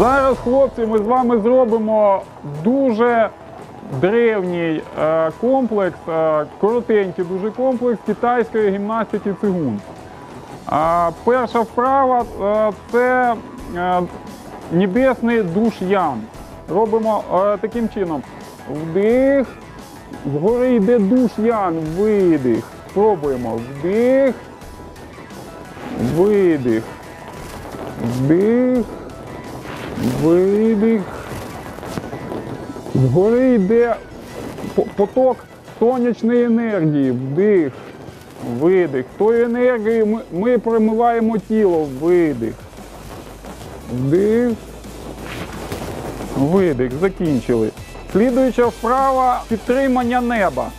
Зараз, хлопці, ми з вами зробимо дуже древній е, комплекс, е, коротенький дуже комплекс китайської гімнастики цигун. А перша вправа е, це е, небесний душ ян. Робимо е, таким чином. Вдих. Вгори йде душ ян. Видих. Пробуємо. Вдих. Видих. Вдих. Видих. Згори йде поток сонячної енергії. Вдих. Видих. Тою енергією ми, ми промиваємо тіло. Видих. Вдих. Видих. Закінчили. Слідуюча вправа підтримання неба.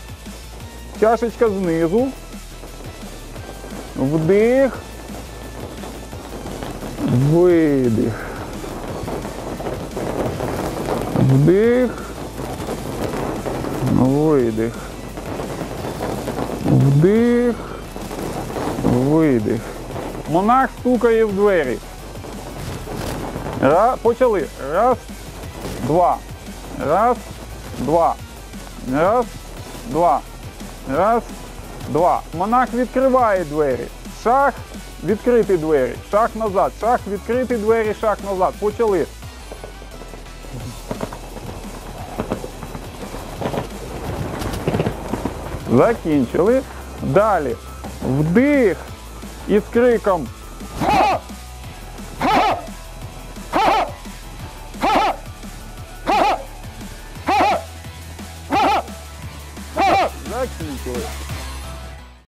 Чашечка знизу. Вдих. Видих. Вдих. Видих. Вдих. Видих. Монах стукає в двері. Ра... Почали. Раз, два. Раз, два. Раз, два. Раз, два. Монах відкриває двері. Шах, відкрити двері. Шах назад. Шах, відкрити двері, шах назад. Почали. Закінчили. Далі. Вдих. Із криком. Ха! Ха! Ха! Ха! Ха! Ха! Закінчили.